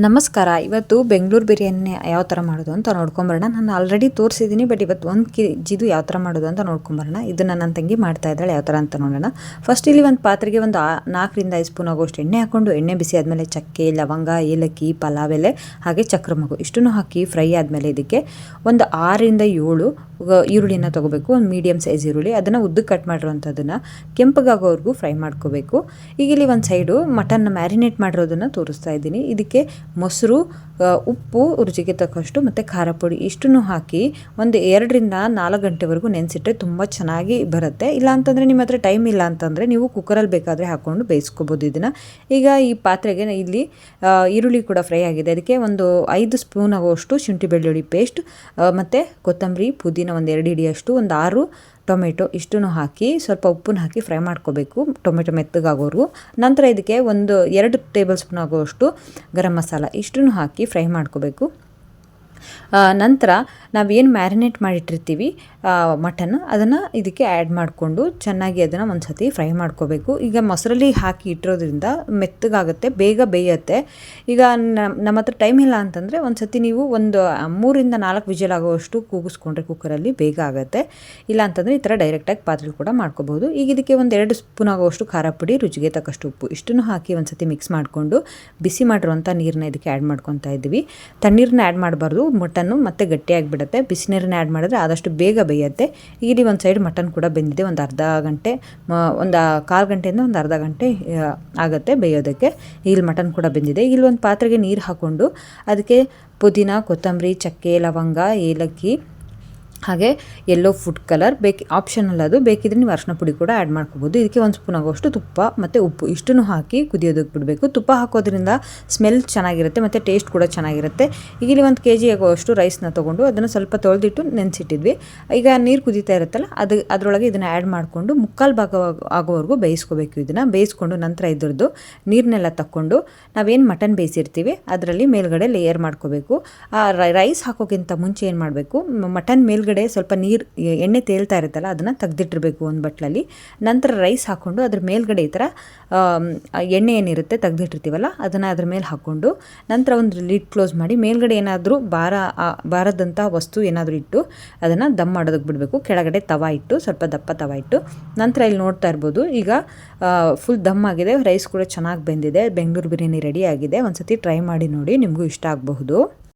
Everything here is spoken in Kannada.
ನಮಸ್ಕಾರ. ಇವತ್ತು ಬೆಂಗಳೂರು ಬಿರಿಯಾನಿ ಯಾವ ಥರ ಮಾಡೋದು ಅಂತ ನೋಡ್ಕೊಂಬರೋಣ. ನಾನು ಆಲ್ರೆಡಿ ತೋರಿಸಿದ್ದೀನಿ ಬಟ್ ಇವತ್ತು ಒಂದು ಕೆ ಜಿದು ಯಾವ ಥರ ಮಾಡೋದು ಅಂತ ನೋಡ್ಕೊಂಬರೋಣ. ಇದನ್ನು ನನ್ನ ತಂಗಿ ಮಾಡ್ತಾ ಇದ್ದಾಳೆ, ಯಾವ ಥರ ಅಂತ ನೋಡೋಣ. ಫಸ್ಟ್ ಇಲ್ಲಿ ಒಂದು ಪಾತ್ರೆಗೆ ಒಂದು ನಾಲ್ಕರಿಂದ ಐದು ಸ್ಪೂನ್ ಆಗೋಷ್ಟು ಎಣ್ಣೆ ಹಾಕ್ಕೊಂಡು ಎಣ್ಣೆ ಬಿಸಿ ಆದಮೇಲೆ ಚಕ್ಕೆ, ಲವಂಗ, ಏಲಕ್ಕಿ, ಪಲಾವ್, ಎಲೆ, ಹಾಗೆ ಚಕ್ರ ಮಗು ಇಷ್ಟನ್ನು ಹಾಕಿ ಫ್ರೈ ಆದಮೇಲೆ ಇದಕ್ಕೆ ಒಂದು ಆರರಿಂದ ಏಳು ಈರುಳ್ಳಿನ ತೊಗೋಬೇಕು, ಒಂದು ಮೀಡಿಯಮ್ ಸೈಜ್ ಈರುಳ್ಳಿ. ಅದನ್ನು ಉದ್ದಕ್ಕೆ ಕಟ್ ಮಾಡಿರೋಂಥದ್ದನ್ನು ಕೆಂಪಗಾಗೋವರೆಗೂ ಫ್ರೈ ಮಾಡ್ಕೋಬೇಕು. ಈಗ ಇಲ್ಲಿ ಒಂದು ಸೈಡು ಮಟನ್ನ ಮ್ಯಾರಿನೇಟ್ ಮಾಡಿರೋದನ್ನು ತೋರಿಸ್ತಾ ಇದ್ದೀನಿ. ಇದಕ್ಕೆ ಮೊಸರು ಉಪ್ಪು, ರುಚಿಗೆ ತಕ್ಕಷ್ಟು ಮತ್ತು ಖಾರ ಪುಡಿ ಇಷ್ಟನ್ನು ಹಾಕಿ ಒಂದು ಎರಡರಿಂದ ನಾಲ್ಕು ಗಂಟೆವರೆಗೂ ನೆನೆಸಿಟ್ರೆ ತುಂಬ ಚೆನ್ನಾಗಿ ಬರುತ್ತೆ. ಇಲ್ಲ ಅಂತಂದರೆ ನಿಮ್ಮ ಹತ್ರ ಟೈಮ್ ಇಲ್ಲ ಅಂತಂದರೆ ನೀವು ಕುಕ್ಕರಲ್ಲಿ ಬೇಕಾದರೆ ಹಾಕ್ಕೊಂಡು ಬೇಯಿಸ್ಕೋಬೋದು ಇದನ್ನು. ಈಗ ಈ ಪಾತ್ರೆಗೆ ಇಲ್ಲಿ ಈರುಳ್ಳಿ ಕೂಡ ಫ್ರೈ ಆಗಿದೆ. ಅದಕ್ಕೆ ಒಂದು ಐದು ಸ್ಪೂನ್ ಆಗುವಷ್ಟು ಶುಂಠಿ ಬೆಳ್ಳುಳ್ಳಿ ಪೇಸ್ಟ್ ಮತ್ತು ಕೊತ್ತಂಬರಿ, ಪುದೀನ ಒಂದು ಎರಡು ಹಿಡಿಯಷ್ಟು, ಒಂದು ಆರು ಟೊಮೆಟೊ ಇಷ್ಟನ್ನು ಹಾಕಿ, ಸ್ವಲ್ಪ ಉಪ್ಪನ್ನು ಹಾಕಿ ಫ್ರೈ ಮಾಡ್ಕೋಬೇಕು ಟೊಮೆಟೊ ಮೆತ್ತಗಾಗೋರು ನಂತರ ಇದಕ್ಕೆ ಒಂದು ಎರಡು ಟೇಬಲ್ ಸ್ಪೂನ್ ಆಗುವಷ್ಟು ಗರಂ ಮಸಾಲ ಇಷ್ಟನ್ನು ಹಾಕಿ ಫ್ರೈ ಮಾಡ್ಕೋಬೇಕು. ನಂತರ ನಾವೇನು ಮ್ಯಾರಿನೇಟ್ ಮಾಡಿಟ್ಟಿರ್ತೀವಿ ಮಟನ್, ಅದನ್ನು ಇದಕ್ಕೆ ಆ್ಯಡ್ ಮಾಡಿಕೊಂಡು ಚೆನ್ನಾಗಿ ಅದನ್ನು ಒಂದು ಸತಿ ಫ್ರೈ ಮಾಡ್ಕೋಬೇಕು. ಈಗ ಮೊಸರಲ್ಲಿ ಹಾಕಿ ಇಟ್ಟಿರೋದ್ರಿಂದ ಮೆತ್ತಗಾಗುತ್ತೆ, ಬೇಗ ಬೇಯುತ್ತೆ. ಈಗ ನಮ್ಮ ನಮ್ಮ ಹತ್ರ ಟೈಮ್ ಇಲ್ಲ ಅಂತಂದರೆ ಒಂದು ಸತಿ ನೀವು ಒಂದು ಮೂರಿಂದ ನಾಲ್ಕು ವಿಜಲ್ ಆಗೋವಷ್ಟು ಕೂಗಿಸ್ಕೊಂಡ್ರೆ ಕುಕ್ಕರಲ್ಲಿ ಬೇಗ ಆಗುತ್ತೆ. ಇಲ್ಲ ಅಂತಂದರೆ ಈ ಥರ ಡೈರೆಕ್ಟಾಗಿ ಪಾತ್ರೆ ಕೂಡ ಮಾಡ್ಕೋಬೋದು ಈಗ ಇದಕ್ಕೆ ಒಂದು ಎರಡು ಸ್ಪೂನ್ ಆಗುವಷ್ಟು ಖಾರ ಪುಡಿ, ರುಚಿಗೆ ತಕ್ಕಷ್ಟು ಉಪ್ಪು, ಇಷ್ಟನ್ನು ಹಾಕಿ ಒಂದು ಸತಿ ಮಿಕ್ಸ್ ಮಾಡಿಕೊಂಡು ಬಿಸಿ ಮಾಡಿರುವಂಥ ನೀರನ್ನ ಇದಕ್ಕೆ ಆ್ಯಡ್ ಮಾಡ್ಕೊತಾ ಇದ್ದೀವಿ. ತಣ್ಣೀರನ್ನ ಆ್ಯಡ್ ಮಾಡಬಾರ್ದು ಮಟನ್ನು ಮತ್ತೆ ಗಟ್ಟಿಯಾಗಿಬಿಡುತ್ತೆ. ಬಿಸಿನೀರನ್ನ ಆ್ಯಡ್ ಮಾಡಿದ್ರೆ ಆದಷ್ಟು ಬೇಗ ಬೇಯುತ್ತೆ. ಇಲ್ಲಿ ಒಂದು ಸೈಡ್ ಮಟನ್ ಕೂಡ ಬೆಂದಿದೆ. ಒಂದು ಅರ್ಧ ಗಂಟೆ ಒಂದು ಕಾಲು ಗಂಟೆಯಿಂದ ಒಂದು ಅರ್ಧ ಗಂಟೆ ಆಗುತ್ತೆ ಬೇಯೋದಕ್ಕೆ. ಇಲ್ಲಿ ಮಟನ್ ಕೂಡ ಬೆಂದಿದೆ. ಇಲ್ಲಿ ಒಂದು ಪಾತ್ರೆಗೆ ನೀರು ಹಾಕ್ಕೊಂಡು ಅದಕ್ಕೆ ಪುದೀನ, ಕೊತ್ತಂಬರಿ, ಚಕ್ಕೆ, ಲವಂಗ, ಏಲಕ್ಕಿ ಹಾಗೆ ಎಲ್ಲೋ ಫುಡ್ ಕಲರ್ ಬೇಕು ಆಪ್ಷನಲ್ ಅದು ಬೇಕಿದ್ರೆ ನೀವು ಅರ್ಶಿನ ಪುಡಿ ಕೂಡ ಆ್ಯಡ್ ಮಾಡ್ಕೋಬೋದು. ಇದಕ್ಕೆ ಒಂದು ಸ್ಪೂನ್ ಆಗೋಷ್ಟು ತುಪ್ಪ ಮತ್ತು ಉಪ್ಪು ಇಷ್ಟನ್ನು ಹಾಕಿ ಕುದಿಯೋದಕ್ಕೆ ಬಿಡಬೇಕು. ತುಪ್ಪ ಹಾಕೋದ್ರಿಂದ ಸ್ಮೆಲ್ ಚೆನ್ನಾಗಿರುತ್ತೆ ಮತ್ತು ಟೇಸ್ಟ್ ಕೂಡ ಚೆನ್ನಾಗಿರುತ್ತೆ. ಈಗ ಇಲ್ಲಿ ಒಂದು ಕೆ ಜಿ ಆಗುವಷ್ಟು ರೈಸ್ನ ತೊಗೊಂಡು ಅದನ್ನು ಸ್ವಲ್ಪ ತೊಳೆದಿಟ್ಟು ನೆನೆಸಿಟ್ಟಿದ್ವಿ. ಈಗ ನೀರು ಕುದೀತಾ ಇರುತ್ತಲ್ಲ, ಅದು ಅದರೊಳಗೆ ಇದನ್ನು ಆ್ಯಡ್ ಮಾಡಿಕೊಂಡು ಮುಕ್ಕಾಲು ಭಾಗ ಆಗೋವರೆಗೂ ಬೇಯಿಸ್ಕೋಬೇಕು ಇದನ್ನು. ಬೇಯಿಸ್ಕೊಂಡು ನಂತರ ಇದ್ರದ್ದು ನೀರನ್ನೆಲ್ಲ ತಕ್ಕೊಂಡು ನಾವೇನು ಮಟನ್ ಬೇಯಿಸಿರ್ತೀವಿ, ಅದರಲ್ಲಿ ಮೇಲ್ಗಡೆ ಲೇಯರ್ ಮಾಡ್ಕೋಬೇಕು. ಆ ರೈಸ್ ಹಾಕೋಕ್ಕಿಂತ ಮುಂಚೆ ಏನು ಮಾಡಬೇಕು ಮಟನ್ ಮೇಲ್ಗಡೆ ಸ್ವಲ್ಪ ನೀರು ಎಣ್ಣೆ ತೇಲ್ತಾ ಇರುತ್ತಲ್ಲ, ಅದನ್ನು ತೆಗೆದಿಟ್ಟಿರಬೇಕು ಒಂದು ಬಟ್ಲಲ್ಲಿ. ನಂತರ ರೈಸ್ ಹಾಕ್ಕೊಂಡು ಅದ್ರ ಮೇಲ್ಗಡೆ ಈ ಥರ ಎಣ್ಣೆ ಏನಿರುತ್ತೆ ತೆಗೆದಿಟ್ಟಿರ್ತೀವಲ್ಲ, ಅದನ್ನು ಅದ್ರ ಮೇಲೆ ಹಾಕ್ಕೊಂಡು ನಂತರ ಒಂದು ಲಿಡ್ ಕ್ಲೋಸ್ ಮಾಡಿ ಮೇಲ್ಗಡೆ ಏನಾದರೂ ಭಾರ ಭಾರದಂಥ ವಸ್ತು ಏನಾದರೂ ಇಟ್ಟು ಅದನ್ನು ದಮ್ ಮಾಡೋದಕ್ಕೆ ಬಿಡಬೇಕು. ಕೆಳಗಡೆ ತವ ಇಟ್ಟು, ಸ್ವಲ್ಪ ದಪ್ಪ ತವ ಇಟ್ಟು. ನಂತರ ಇಲ್ಲಿ ನೋಡ್ತಾ ಇರ್ಬೋದು, ಈಗ ಫುಲ್ ದಮ್ ಆಗಿದೆ, ರೈಸ್ ಕೂಡ ಚೆನ್ನಾಗಿ ಬೆಂದಿದೆ, ಬೆಂಗಳೂರು ಬಿರಿಯಾನಿ ರೆಡಿ ಆಗಿದೆ ಒಂದು ಸತಿ ಟ್ರೈ ಮಾಡಿ ನೋಡಿ, ನಿಮಗೂ ಇಷ್ಟ ಆಗಬಹುದು.